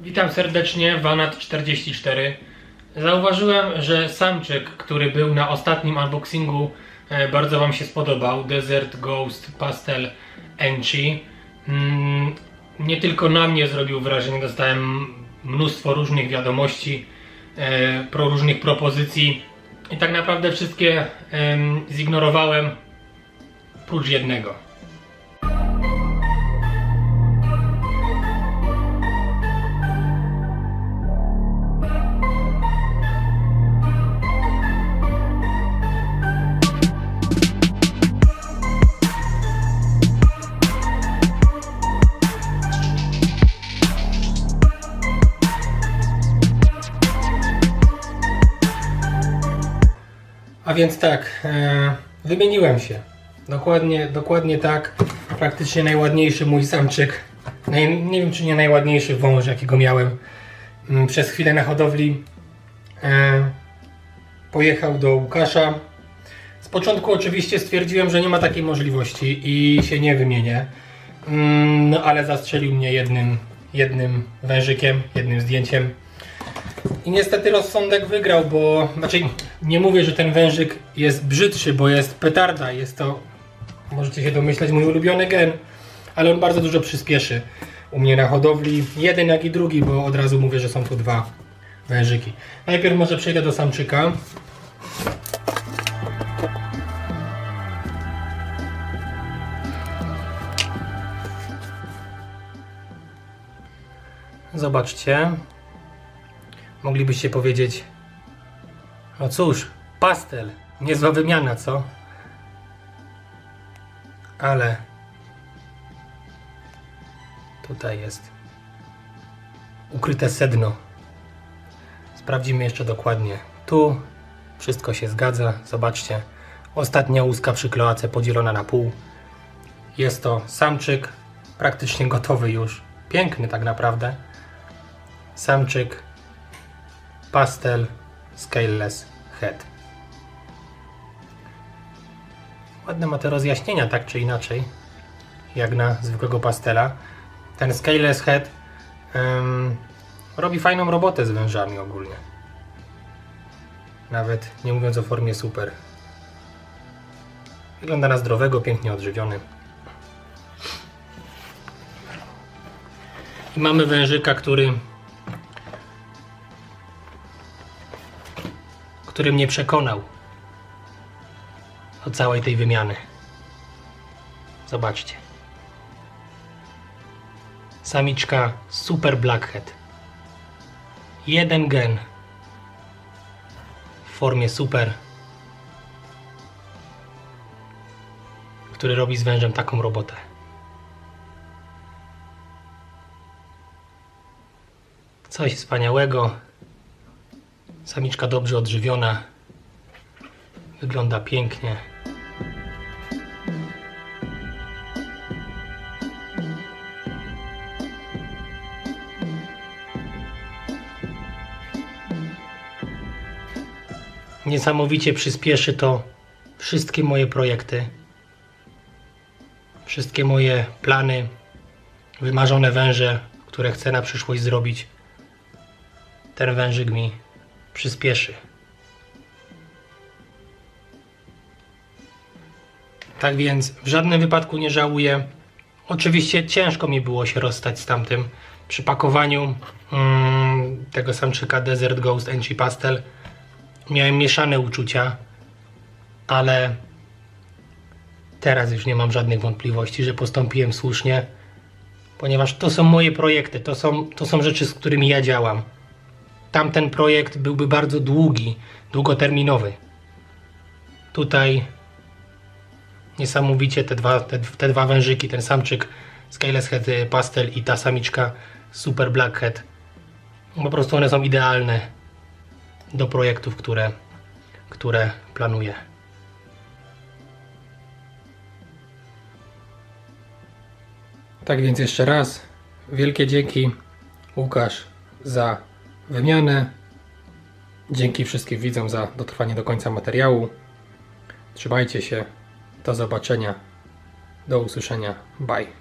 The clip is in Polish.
Witam serdecznie, Wanat44. Zauważyłem, że samczyk, który był na ostatnim unboxingu, e, bardzo Wam się spodobał. Desert Ghost Pastel Enchi. Mm, Nie tylko na mnie zrobił wrażenie, dostałem mnóstwo różnych wiadomości, e, pro różnych propozycji i tak naprawdę wszystkie em, zignorowałem, prócz jednego. A więc tak, e, wymieniłem się. Dokładnie, dokładnie tak. Praktycznie najładniejszy mój samczyk. Naj, nie wiem, czy nie najładniejszy wąż, jakiego miałem. Mm, Przez chwilę na hodowli e, pojechał do Łukasza. Z początku oczywiście stwierdziłem, że nie ma takiej możliwości i się nie wymienię. Mm, No ale zastrzelił mnie jednym, jednym wężykiem, jednym zdjęciem. I niestety rozsądek wygrał, bo znaczy nie mówię, że ten wężyk jest brzydszy, bo jest petarda, jest to, możecie się domyśleć, mój ulubiony gen, ale on bardzo dużo przyspieszy u mnie na hodowli. Jeden jak i drugi, bo od razu mówię, że są tu dwa wężyki. Najpierw może przejdę do samczyka. Zobaczcie, Moglibyście powiedzieć, no cóż, pastel, niezła wymiana, co? Ale tutaj jest ukryte sedno. Sprawdzimy jeszcze dokładnie. Tu wszystko się zgadza. Zobaczcie, ostatnia łuska przy kloace podzielona na pół. Jest to samczyk, praktycznie gotowy już. Piękny tak naprawdę. Samczyk Pastel Scaleless Head. Ładne ma te rozjaśnienia, tak czy inaczej, jak na zwykłego pastela. Ten Scaleless Head em, robi fajną robotę z wężami ogólnie. Nawet nie mówiąc o formie super. Wygląda na zdrowego, pięknie odżywiony. I mamy wężyka, który który mnie przekonał o całej tej wymiany. Zobaczcie. Samiczka Super Blackhead. Jeden gen w formie super, który robi z wężem taką robotę. Coś wspaniałego. Samiczka dobrze odżywiona. Wygląda pięknie. Niesamowicie przyspieszy to wszystkie moje projekty. Wszystkie moje plany, wymarzone węże, które chcę na przyszłość zrobić. Ten wężyk mi przyspieszy. Tak więc w żadnym wypadku nie żałuję. Oczywiście ciężko mi było się rozstać z tamtym. Przy pakowaniu mm, tego samczyka Desert Ghost Enchi Pastel miałem mieszane uczucia, ale teraz już nie mam żadnych wątpliwości, że postąpiłem słusznie, ponieważ to są moje projekty, to są, to są rzeczy, z którymi ja działam tamten projekt byłby bardzo długi, długoterminowy. Tutaj niesamowicie te dwa, te, te dwa wężyki, ten samczyk Scaleless Head Pastel i ta samiczka Super Blackhead. Po prostu one są idealne do projektów, które, które planuję. Tak więc jeszcze raz wielkie dzięki Łukasz za wymianę. Dzięki wszystkim widzom za dotrwanie do końca materiału. Trzymajcie się. Do zobaczenia. Do usłyszenia. Bye.